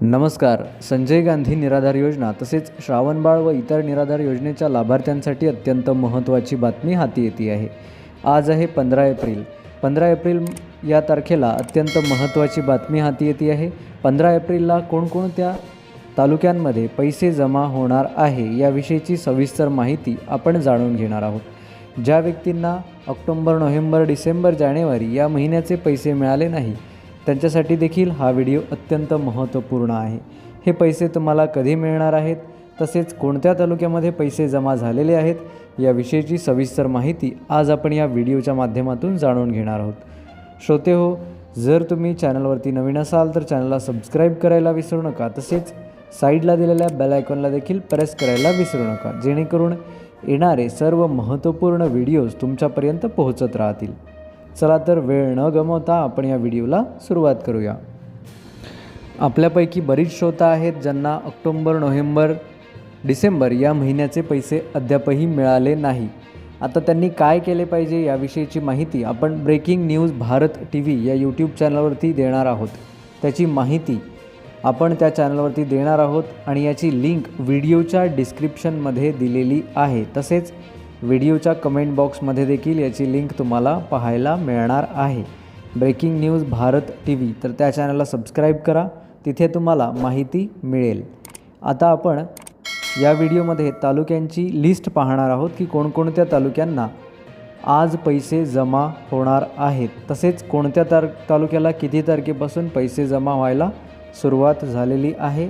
नमस्कार. संजय गांधी निराधार योजना तसेच श्रावणबाळ व इतर निराधार योजनेच्या लाभार्थ्यांसाठी अत्यंत महत्त्वाची बातमी हाती येते आहे. आज आहे पंधरा एप्रिल. पंधरा एप्रिल या तारखेला अत्यंत महत्त्वाची बातमी हाती येते आहे. पंधरा एप्रिलला कोणकोणत्या तालुक्यांमध्ये पैसे जमा होणार आहे याविषयीची सविस्तर माहिती आपण जाणून घेणार आहोत. ज्या व्यक्तींना ऑक्टोंबर नोव्हेंबर डिसेंबर जानेवारी या महिन्याचे पैसे मिळाले नाही त्यांच्यासाठी देखील हा व्हिडिओ अत्यंत महत्त्वपूर्ण आहे. हे पैसे तुम्हाला कधी मिळणार आहेत? तसेच कोणत्या तालुक्यामध्ये पैसे जमा झालेले आहेत? याविषयीची सविस्तर माहिती आज आपण या व्हिडिओच्या माध्यमातून जाणून घेणार आहोत. श्रोते हो जर तुम्ही चॅनलवरती नवीन असाल तर चॅनलला सबस्क्राईब करायला विसरू नका. तसेच साईडला दिलेल्या बेल आयकॉनला देखील प्रेस करायला विसरू नका. जेणेकरून येणारे सर्व महत्त्वपूर्ण व्हिडिओज तुमच्यापर्यंत पोहोचत राहतील. चला तर वेळ न गमवता आपण या व्हिडिओला सुरुवात करूया. आपल्यापैकी बरीच श्रोता आहेत ज्यांना ऑक्टोंबर नोव्हेंबर डिसेंबर या महिन्याचे पैसे अद्यापही मिळाले नाही. आता त्यांनी काय केले पाहिजे याविषयीची माहिती आपण breaking news Bharat T V या यूट्यूब चॅनलवरती देणार आहोत. त्याची माहिती आपण त्या चॅनलवरती देणार आहोत आणि याची लिंक व्हिडिओच्या डिस्क्रिप्शनमध्ये दिलेली आहे. तसेच व्हिडिओच्या कमेंट बॉक्समध्ये देखील याची लिंक तुम्हाला पाहायला मिळणार आहे. Breaking news Bharat T V तर त्या चॅनलला सबस्क्राईब करा तिथे तुम्हाला माहिती मिळेल. आता आपण या व्हिडिओमध्ये तालुक्यांची लिस्ट पाहणार आहोत की कोणकोणत्या तालुक्यांना आज पैसे जमा होणार आहेत. तसेच कोणत्या तार तालुक्याला किती तारखेपासून पैसे जमा व्हायला सुरुवात झालेली आहे.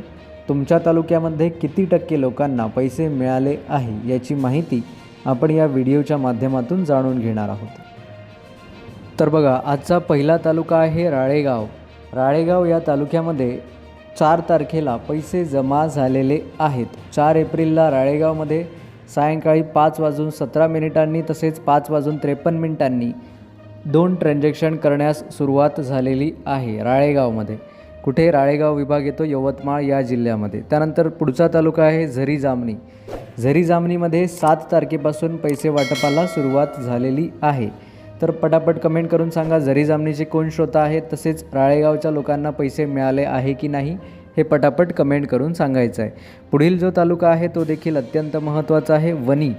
तुमच्या तालुक्यामध्ये किती टक्के लोकांना पैसे मिळाले आहे याची माहिती आपण या व्हिडिओच्या माध्यमातून जाणून घेणार आहोत. तर बघा आजचा पहिला तालुका आहे राळेगाव. राळेगाव या तालुक्यामध्ये चार तारखेला पैसे जमा झालेले आहेत. चार एप्रिलला राळेगावमध्ये सायंकाळी पाच वाजून सतरा मिनिटांनी तसेच पाच वाजून त्रेपन्न मिनिटांनी दोन ट्रान्झॅक्शन करण्यास सुरुवात झालेली आहे राळेगावमध्ये. कुठे राळेगाव विभाग येतो यवतमाळ या जिल्ह्यामध्ये. त्यानंतर पुढचा तालुका आहे झरी जामणी. झरी जामणीमध्ये सात तारखेपासून पैसे वाटपाला सुरुवात झालेली आहे. तर पटापट कमेंट करून सांगा झरी जामणीचे कोण श्रोता आहेत तसेच राळेगावच्या लोकांना पैसे मिळाले आहे की नाही हे पटापट कमेंट करून सांगायचं आहे. पुढील जो तालुका आहे तो देखील अत्यंत महत्त्वाचा आहे वनी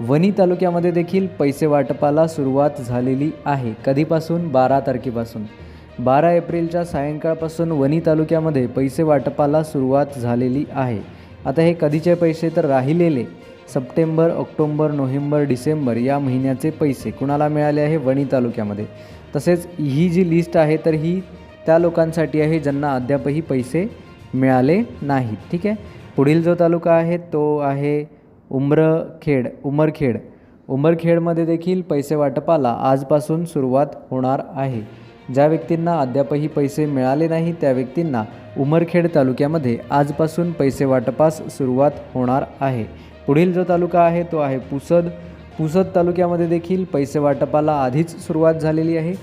वनी तालुक्यामध्ये देखील पैसे वाटपाला सुरुवात झालेली आहे कधीपासून? बारा तारखेपासून. बारा एप्रिलच्या सायंकाळपासून वणी तालुक्यामध्ये पैसे वाटपाला सुरुवात झालेली आहे. आता हे कधीचे पैसे तर राहिलेले? सप्टेंबर ऑक्टोंबर नोव्हेंबर डिसेंबर या महिन्याचे पैसे कुणाला मिळाले आहे वणी तालुक्यामध्ये? तसेच ही जी लिस्ट आहे तर ही त्या लोकांसाठी आहे ज्यांना अद्यापही पैसे मिळाले नाहीत ठीक आहे? पुढील जो तालुका आहे तो आहे उमरखेड उमरखेड. उमरखेडमध्ये देखील पैसे वाटपाला आजपासून सुरुवात होणार आहे. ज्या व्यक्तींना अद्यापही पैसे मिळाले नाही त्या व्यक्तींना उमरखेड तालुक्यामध्ये आजपासून पैसे वाटपास सुरुवात होणार आहे. पुढील जो तालुका आहे तो आहे पुसद. पुसद तालुक्यामध्ये देखील पैसे वाटपाला आधीच सुरुवात झालेली आहे.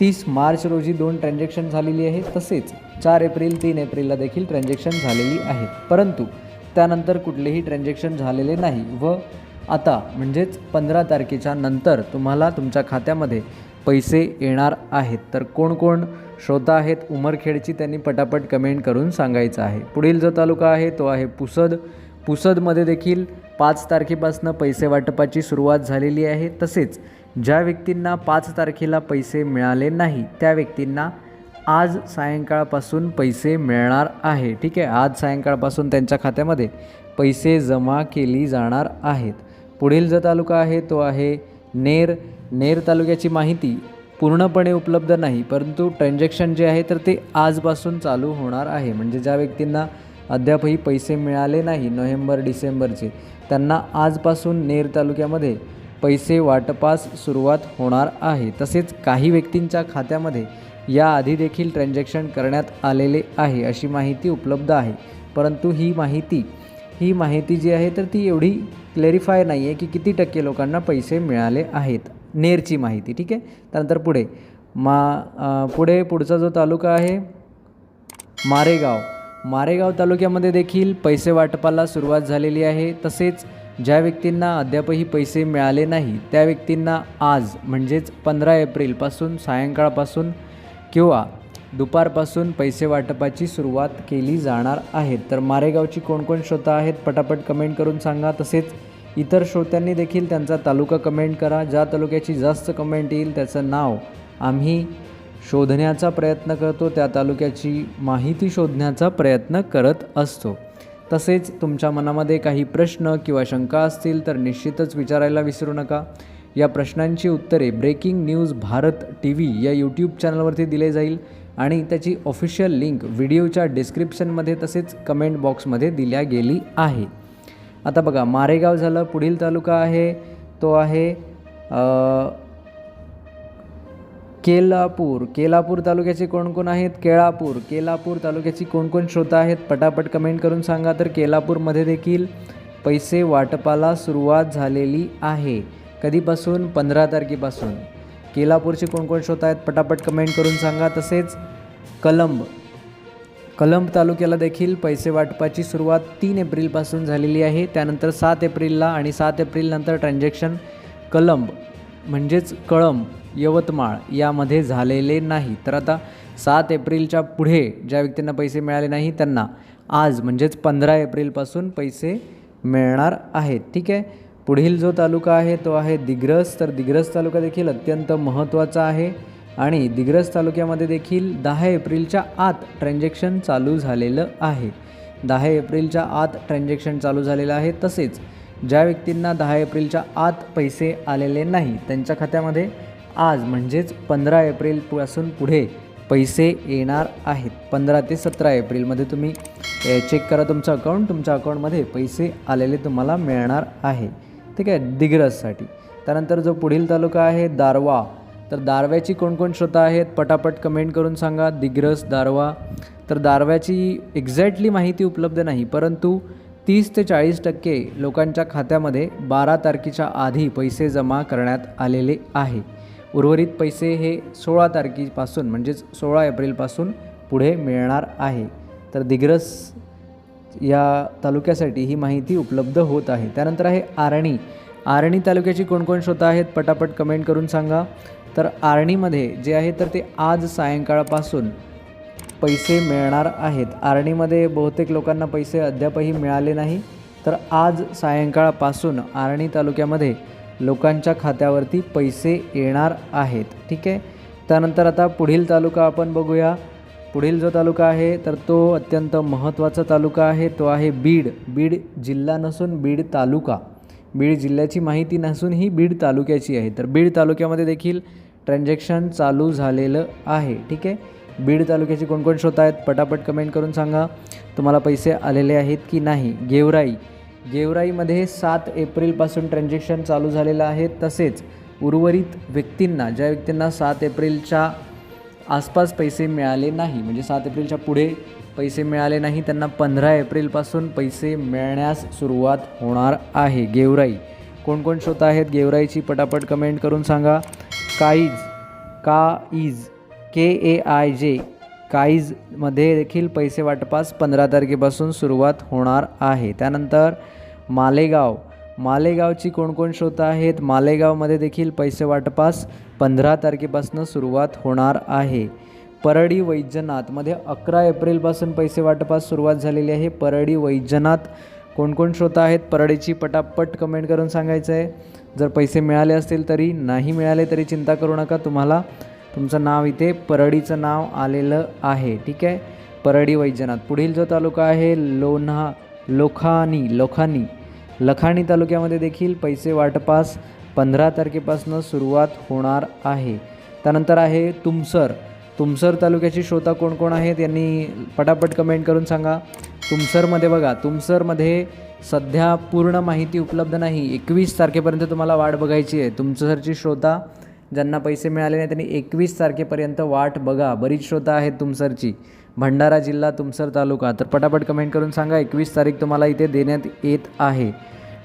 तीस मार्च रोजी दोन ट्रान्झॅक्शन झालेली आहे. तसेच चार एप्रिल तीन एप्रिलला देखील ट्रान्झॅक्शन झालेली आहे. परंतु त्यानंतर कुठलेही ट्रान्झॅक्शन झालेले नाही व आता म्हणजेच पंधरा तारखेच्या नंतर तुम्हाला तुमच्या खात्यामध्ये पैसे येणार आहेत. तर कोण कोण श्रोता आहेत उमरखेडची त्यांनी पटापट कमेंट करून सांगायचं आहे. पुढील जो तालुका आहे तो आहे पुसद. पुसदमध्ये देखील पाच तारखेपासून पैसे वाटपाची सुरुवात झालेली आहे. तसेच ज्या व्यक्तींना पाच तारखेला पैसे मिळाले नाही त्या व्यक्तींना आज सायंकाळपासून पैसे मिळणार आहे. ठीक आहे आज सायंकाळपासून त्यांच्या खात्यामध्ये पैसे जमा केली जाणार आहेत. पुढील जो तालुका आहे तो आहे नेर. नेर तालुक्याची माहिती पूर्णपणे उपलब्ध नाही परंतु ट्रान्झॅक्शन जे आहे तर ते आजपासून चालू होणार आहे. म्हणजे ज्या व्यक्तींना अद्यापही पैसे मिळाले नाही नोव्हेंबर डिसेंबरचे त्यांना आजपासून नेर तालुक्यामध्ये पैसे वाटपास सुरुवात होणार आहे. तसेच काही व्यक्तींच्या खात्यामध्ये याआधी देखील ट्रान्झॅक्शन करण्यात आलेले आहे अशी माहिती उपलब्ध आहे. परंतु ही माहिती ही माहिती जी आहे तर ती एवढी क्लेरिफाय नाही आहे की किती टक्के लोकांना पैसे मिळाले आहेत. नेरची माहिती ठीक आहे? त्यानंतर पुढे. मा पुढे पुढचा जो तालुका आहे मारेगाव. मारेगाव तालुक्यामध्ये देखील पैसे वाटपाला सुरुवात झालेली आहे. तसेच ज्या व्यक्तींना अद्यापही पैसे मिळाले नाही त्या व्यक्तींना आज म्हणजेच पंधरा एप्रिलपासून सायंकाळपासून किंवा दुपारपासून पैसे वाटपाची सुरुवात केली जाणार आहे. तर मारेगावची कोणकोण श्रोता आहेत पटापट कमेंट करून सांगा. तसेच इतर श्रोत्यांनी देखील त्यांचा तालुका कमेंट करा. ज्या तालुक्याची जास्त कमेंट येईल त्याचं नाव आम्ही शोधण्याचा प्रयत्न करतो. त्या तालुक्याची माहिती शोधण्याचा प्रयत्न करत असतो. तसेच तुमच्या मनामध्ये काही प्रश्न किंवा शंका असतील तर निश्चितच विचारायला विसरू नका. या प्रश्नांची उत्तरे breaking news Bharat T V या यूट्यूब चॅनलवरती दिले जाईल. आणि त्याची ऑफिशियल लिंक व्हिडिओच्या डिस्क्रिप्शनमध्ये तसेच कमेंट बॉक्समध्ये दिल्या गेली आहे. आता बघा मारेगाव झालं पुढील तालुका आहे तो आहे केलापूर. केलापूर तालुक्याचे कोण कोण आहेत? केळापूर. केलापूर तालुक्याची कोण कोण श्रोता आहेत? पटापट कमेंट करून सांगा. तर केलापूरमध्ये देखील पैसे वाटपाला सुरुवात झालेली आहे. कधीपासून? पंधरा तारखेपासून. केलापूरचे कोणकोण श्रोता आहेत पटापट कमेंट करून सांगा. तसेच कलंब. कलंब तालुक्याला देखील पैसे वाटपाची सुरुवात तीन एप्रिलपासून झालेली आहे. त्यानंतर सात एप्रिलला आणि सात एप्रिलनंतर ट्रान्झॅक्शन कलंब म्हणजेच कळंब यवतमाळ यामध्ये झालेले नाही. तर आता सात एप्रिलच्या पुढे ज्या व्यक्तींना पैसे मिळाले नाही त्यांना आज म्हणजेच पंधरा एप्रिलपासून पैसे मिळणार आहेत. ठीक आहे? पुढील जो तालुका आहे तो आहे दिग्रस. तर दिग्रस तालुका देखील अत्यंत महत्त्वाचा आहे आणि दिग्रस तालुक्यामध्ये देखील दहा एप्रिलच्या आत ट्रान्झॅक्शन चालू झालेलं आहे. दहा एप्रिलच्या आत ट्रान्झॅक्शन चालू झालेलं आहे. तसेच ज्या व्यक्तींना दहा एप्रिलच्या आत पैसे आलेले नाही त्यांच्या खात्यामध्ये आज म्हणजेच पंधरा एप्रिलपासून पुढे पैसे येणार आहेत. पंधरा ते सतरा एप्रिलमध्ये तुम्ही चेक करा तुमचं अकाउंट तुमच्या अकाउंटमध्ये पैसे आलेले तुम्हाला मिळणार आहे. ठीक आहे दिग्रससाठी त्यानंतर जो पुढील तालुका आहे दारवा तर दारव्याची कोणकोण श्रोता आहेत? पटापट कमेंट करून सांगा. दिग्रस दारवा. तर दारव्याची एक्झॅक्टली माहिती उपलब्ध नाही परंतु तीस ते चाळीस टक्के लोकांच्या खात्यामध्ये बारा तारखेच्या आधी पैसे जमा करण्यात आलेले आहे. उर्वरित पैसे हे सोळा तारखेपासून म्हणजेच सोळा एप्रिलपासून पुढे मिळणार आहे. तर दिग्रस या तालुक्यासाठी ही माहिती उपलब्ध होत आहे. त्यानंतर आहे आरणी. आरणी तालुक्याची कोणकोण श्रोता आहेत पटापट कमेंट करून सांगा. तर आर्णीमध्ये जे आहे तर ते आज सायंकाळपासून पैसे मिळणार आहेत. आरणीमध्ये बहुतेक लोकांना पैसे अद्यापही मिळाले नाही. तर आज सायंकाळपासून आर्णी तालुक्यामध्ये लोकांच्या खात्यावरती पैसे येणार आहेत. ठीक आहे? त्यानंतर आता पुढील तालुका आपण बघूया. पुढील जो तालुका आहे तर तो अत्यंत महत्त्वाचा तालुका आहे. तो आहे बीड. बीड जिल्हा नसून बीड तालुका. बीड जिल्ह्याची माहिती नसून ही बीड तालुक्याची आहे. तर बीड तालुक्यामध्ये देखील ट्रान्झॅक्शन चालू झालेलं आहे. ठीक आहे? बीड तालुक्याची कोणकोण श्रोता आहेत? पटापट कमेंट करून सांगा. तुम्हाला पैसे आलेले आहेत की नाही? गेवराई. गेवराईमध्ये सात एप्रिलपासून ट्रान्झॅक्शन चालू झालेलं आहे. तसेच उर्वरित व्यक्तींना ज्या व्यक्तींना सात एप्रिलच्या आसपास पैसे मिळाले नाही. म्हणजे सात एप्रिलच्या पुढे पैसे मिळाले नाही त्यांना पंधरा एप्रिलपासून पैसे मिळण्यास सुरुवात होणार आहे. गेवराई कोणकोण श्रोता आहेत? गेवराईची पटापट कमेंट करून सांगा. काईज का इज के ए आय जे काईजमध्ये देखील पैसे वाटपास पंधरा तारखेपासून सुरुवात होणार आहे. त्यानंतर मालेगाव मालेगावची कोणकोण श्रोता आहेत? मालेगावमध्ये देखील पैसे वाटपास पंधरा तारखेपासून सुरुवात होणार आहे. परळी वैजनाथमध्ये अकरा एप्रिलपासून पैसे वाटपास सुरुवात झालेली आहे. परळी वैजनाथ कोणकोण श्रोता आहेत? परळीची पटापट कमेंट करून सांगायचं आहे. जर पैसे मिळाले असतील तरी नाही मिळाले तरी चिंता करू नका. तुम्हाला तुमचं नाव इथे परळीचं नाव आलेलं आहे. ठीक आहे? परळी वैजनाथ. पुढील जो तालुका आहे लोन्हा लोखानी लोखानी. लखाणी तालुक्यामध्ये देखील पैसे वाटपास पंधरा तारखेपासून सुरुवात होणार आहे. त्यानंतर आहे तुमसर. तुमसर तालुक्याची श्रोता कोण कोण आहेत यांनी पटापट कमेंट करून सांगा. तुमसरमध्ये बघा तुमसरमध्ये सध्या पूर्ण माहिती उपलब्ध नाही. एकवीस तारखेपर्यंत तुम्हाला वाट बघायची आहे. तुमसरची श्रोता ज्यांना पैसे मिळाले नाही त्यांनी एकवीस तारखेपर्यंत वाट बघा. बरीच श्रोता आहेत तुमसरची. भंडारा जिल्हा तुमसर तालुका. तर पटापट कमेंट करून सांगा एकवीस तारीख तुम्हाला इथे देण्यात येत आहे.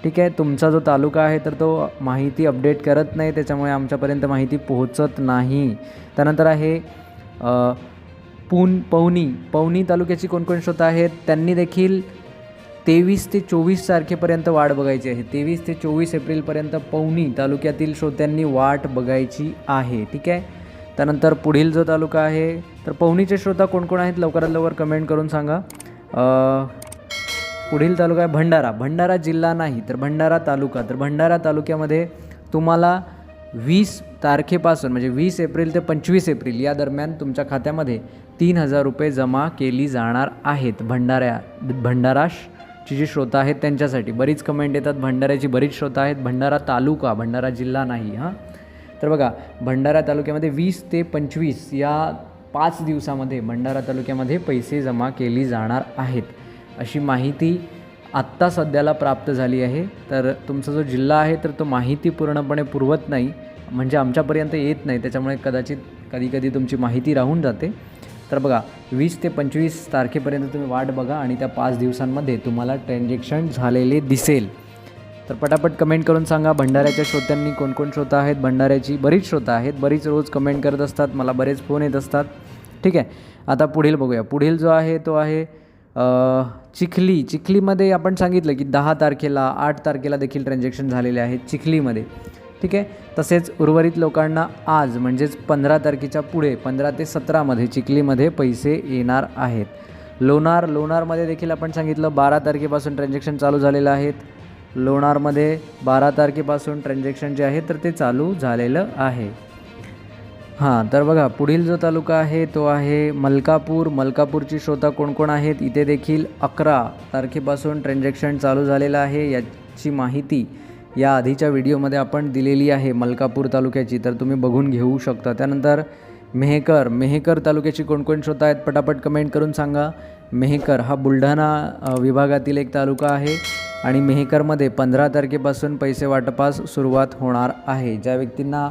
ठीक आहे तुमचा जो तालुका आहे तर तो माहिती अपडेट करत नाही त्याच्यामुळे आमच्यापर्यंत माहिती पोहोचत नाही. त्यानंतर आहे पुन पून पवनी. पवनी तालुक्याची कोणकोण श्रोता आहेत त्यांनी देखील तेवीस ते चोवीस तारखेपर्यंत वाट बघायची आहे. तेवीस ते चोवीस एप्रिलपर्यंत पवनी तालुक्यातील श्रोत्यांनी वाट बघायची आहे ठीक आहे? त्यानंतर पुढील जो तालुका आहे तर पवनीचे श्रोता कोणकोण आहेत लवकरात लवकर कमेंट करून सांगा. पुढील तालुका आहे भंडारा. भंडारा जिल्हा नाही तर भंडारा तालुका. तर भंडारा तालुक्यामध्ये तुम्हाला वीस तारखेपासून म्हणजे वीस एप्रिल ते पंचवीस एप्रिल या दरम्यान तुमच्या खात्यामध्ये तीन हजार रुपये जमा केली जाणार आहेत. भंडाऱ्या भंडाराची जी श्रोता आहेत त्यांच्यासाठी. बरीच कमेंट येतात. भंडाऱ्याची बरीच श्रोता आहेत. भंडारा तालुका भंडारा जिल्हा नाही हां. तर बघा भंडारा तालुक्यामध्ये वीस ते पंचवीस या पाच दिवसामध्ये भंडारा तालुक्यामध्ये पैसे जमा केली जाणार आहेत. अशी माहिती आत्ता सध्याला प्राप्त झाली आहे. तर तुमचा जो जिल्हा आहे तर तो माहिती पूर्णपणे पुरवत नाही. म्हणजे आमच्यापर्यंत येत नाही. त्याच्यामुळे कदाचित कधी कधी तुमची माहिती राहून जाते. तर बघा वीस ते पंचवीस तारखेपर्यंत तुम्ही वाट बघा आणि त्या पाच दिवसांमध्ये तुम्हाला ट्रान्झॅक्शन झालेले दिसेल. तर पटापट कमेंट करून सांगा. भंडाऱ्याच्या श्रोत्यांनी कोणकोण श्रोता आहेत? भंडाऱ्याची बरीच श्रोता आहेत. बरीच रोज कमेंट करत असतात. मला बरेच फोन येत असतात. ठीक आहे. आता पुढील बघूया. पुढील जो आहे तो आहे चिखली चिखलीमध्ये आपण सांगितलं की दहा तारखेला आठ तारखेला देखील ट्रान्झॅक्शन झालेले आहेत चिखलीमध्ये. ठीक आहे? तसेच उर्वरित लोकांना आज म्हणजेच पंधरा तारखेच्या पुढे पंधरा ते सतरामध्ये चिखलीमध्ये पैसे येणार आहेत. लोणार लोणारमध्ये देखील आपण सांगितलं बारा तारखेपासून ट्रान्झॅक्शन चालू झालेलं आहेत. लोणारमध्ये बारा तारखेपासून ट्रान्झॅक्शन जे आहे तर ते चालू झालेलं आहे. हां तर बघा पुढील जो तालुका आहे तो आहे मलकापूर. मलकापूरची श्रोता कोण कोण आहेत? इथे देखील अकरा तारखेपासून ट्रान्झॅक्शन चालू झालेलं आहे. याची माहिती या आधीच्या व्हिडिओमध्ये आपण दिलेली आहे मलकापूर तालुक्याची. तर तुम्ही बघून घेऊ शकता. त्यानंतर मेहकर. मेहकर तालुक्याची कोणकोण श्रोता आहेत? पटापट कमेंट करून सांगा. मेहकर हा बुलढाणा विभागातील एक तालुका आहे आणि मेहकरमध्ये पंधरा तारखेपासून पैसे वाटपास सुरुवात होणार आहे. ज्या व्यक्तींना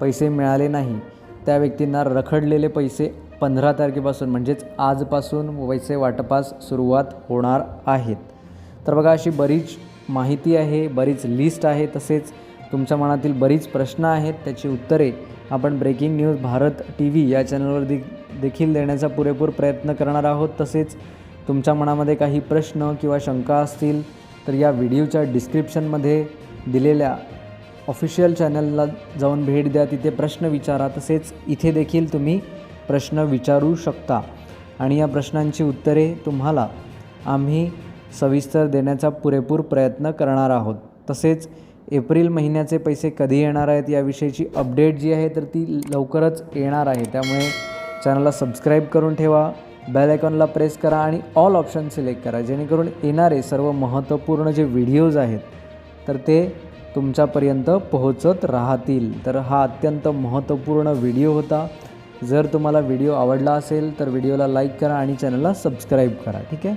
पैसे मिळाले नाही त्या व्यक्तींना रखडलेले पैसे पंधरा तारखेपासून म्हणजेच आजपासून पैसे वाटपास सुरुवात होणार आहेत. तर बघा अशी बरीच माहिती आहे बरीच लिस्ट आहे तसेच तुमच्या मनातील बरीच प्रश्न आहेत. त्याची उत्तरे आपण breaking news Bharat T V या चॅनलवर दे देखील देण्याचा पुरेपूर प्रयत्न करणार आहोत. तसेच तुमच्या मनामध्ये काही प्रश्न किंवा शंका असतील तर या व्हिडिओच्या डिस्क्रिप्शनमध्ये दिलेल्या ऑफिशियल चॅनलला जाऊन भेट द्या तिथे प्रश्न विचारा. तसेच इथे देखील तुम्ही प्रश्न विचारू शकता. आणि या प्रश्नांची उत्तरे तुम्हाला आम्ही सविस्तर देण्याचा पुरेपूर प्रयत्न करणार आहोत. तसेच एप्रिल महिन्याचे पैसे कधी येणार आहेत याविषयीची अपडेट जी आहे तर ती लवकरच येणार आहे. त्यामुळे चॅनलला सबस्क्राईब करून ठेवा बेल आयकॉनला प्रेस करा आणि ऑल ऑप्शन सिलेक्ट करा जेणेकरून येणारे सर्व महत्त्वपूर्ण जे व्हिडिओज आहेत तर ते तुमच्यापर्यंत पोहोचत राहतील. तर हा अत्यंत महत्त्वपूर्ण व्हिडिओ होता. जर तुम्हाला व्हिडिओ आवडला असेल तर व्हिडिओला लाईक करा आणि चॅनलला सबस्क्राईब करा. ठीक आहे?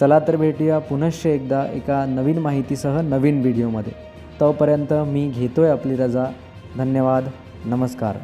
चला तर भेटूया पुनश्च एकदा एका नवीन माहितीसह नवीन व्हिडिओमध्ये. तोपर्यंत मी घेतो आहे आपली रजा. धन्यवाद. नमस्कार.